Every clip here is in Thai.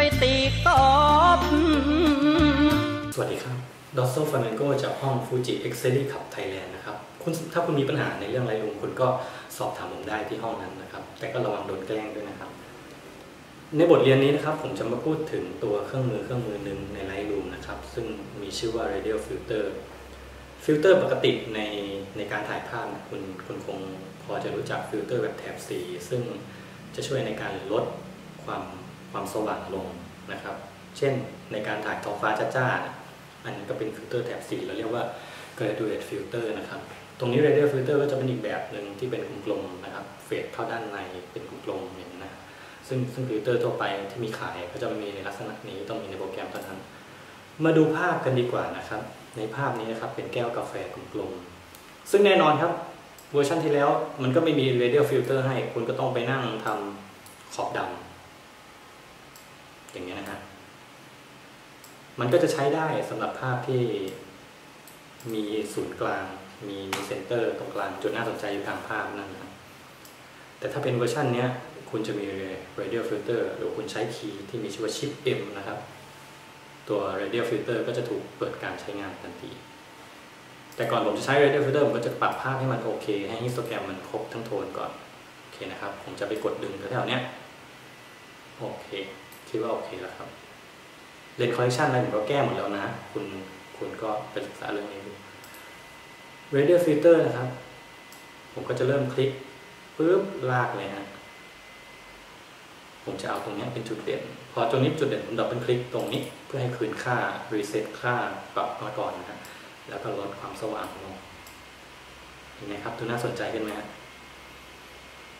ไปตีกอบสวัสดีครับดอสโซฟาเมนโกจากห้องฟูจิเอ็กเซรีขับไทยแลนด์นะครับคุณถ้าคุณมีปัญหาในเรื่องไรลุงคุณก็สอบถามผมได้ที่ห้องนั้นนะครับ แต่ก็ระวังโดนแกล้งด้วยนะครับ ในบทเรียนนี้นะครับ ผมจะมาพูดถึงตัวเครื่องมือเครื่องมือหนึ่งในไลท์รูมนะครับ ซึ่งมีชื่อว่า radial filter ฟิลเตอร์ปกติในในการถ่ายภาพนะคุณคุณคงพอจะรู้จักฟิลเตอร์แบบแถบสีซึ่งจะช่วยในการลดความ ความสว่างลงนะครับ เช่นในการถ่ายท้องฟ้าจ้าๆอันนี้ก็เป็นฟิลเตอร์แถบสีเราเรียกว่า graduate filter นะครับ ตรงนี้ radial filter ก็จะเป็นอีกแบบหนึ่งที่เป็นกลมๆนะครับ เฟดเข้าด้านในเป็นกลมๆอย่างนี้นะซึ่งซึ่งฟิลเตอร์ทั่วไปที่มีขายก็จะม่มีในลักษณะนี้ต้องมีในโปรแกรมเท่านั้น มาดูภาพกันดีกว่านะครับ ในภาพนี้นะครับเป็นแก้วกาแฟกลมๆซึ่งแน่นอนครับเวอร์ชันที่แล้วมันก็ไม่มี radial filter ให้คุณก็ต้องไปนั่งทำขอบดำ อย่างนี้ยนะฮะมันก็จะใช้ได้สำหรับภาพที่มีศูนย์กลาง มีเซนเตอร์ตรงกลางจุดน่าสนใจอยู่กลางภาพนั่นนะครับแต่ถ้าเป็นเวอร์ชันเนี้ยคุณจะมี radial filter หรือคุณใช้คีย์ที่มีชื่อว่า chip M นะครับ ตัว radial filter ก็จะถูกเปิดการใช้งานทันที แต่ก่อนผมจะใช้ radial filter ผมก็จะปรับภาพให้มันโอเค ให้ฮิสโตแกรมมันครบทั้งโทนก่อน โอเคนะครับ ผมจะไปกดดึงแถวๆเนี้ยโอเค คิดว่าโอเคแล้วครับเลนคอเลคชันอะไรผมก็แก้หมดแล้วนะ คุณคุณก็ไปศึกษาเรื่องนี้ดู radial filter นะครับ ผมก็จะเริ่มคลิกปุ๊บลากเลยฮะผมจะเอาตรงนี้เป็นจุดเด่น พอตรงนี้จุดเด่นผมดับเบิลคลิกตรงนี้ เพื่อให้คืนค่ารีเซ็ตค่าปรับมาก่อนนะฮะแล้วก็ลดความสว่างลงเห็นไหมครับดูน่าสนใจขึ้นไหมฮะ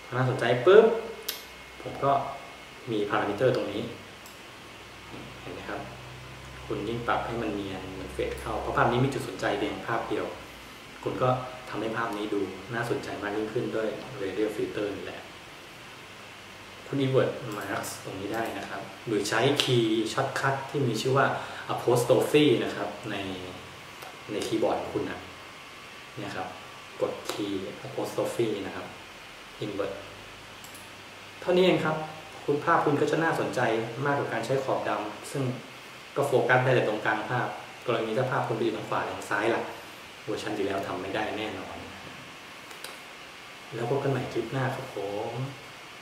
พอน่าสนใจปุ๊บผมก็ มีพารามิเตอร์ตรงนี้ เห็นไหมครับ คุณยิ่งปรับให้มันเนียนเหมือนเฟดเข้า เพราะภาพนี้มีจุดสนใจเพียงภาพเดียว คุณก็ทำให้ภาพนี้ดูน่าสนใจมากยิ่งขึ้นด้วย radial filter นี่แหละ คุณ invert mark ตรงนี้ได้นะครับ หรือใช้คีย์ช็อตคัทที่มีชื่อว่า apostrophe นะครับในในคีย์บอร์ดของคุณนะเนี่ยครับ กดคีย์ apostrophe นะครับ invert เท่านี้เองครับ คุณภาพคุณก็จะน่าสนใจมากกว่าการใช้ขอบดำซึ่งก็โฟกัสได้แต่ตรงกลางภาพ กรณีถ้าภาพคุณไปอยู่ทางขวาหรือทางซ้ายล่ะเวอร์ชันที่แล้วทำไม่ได้แน่นอน แล้วพบกันใหม่คลิปหน้าครับผม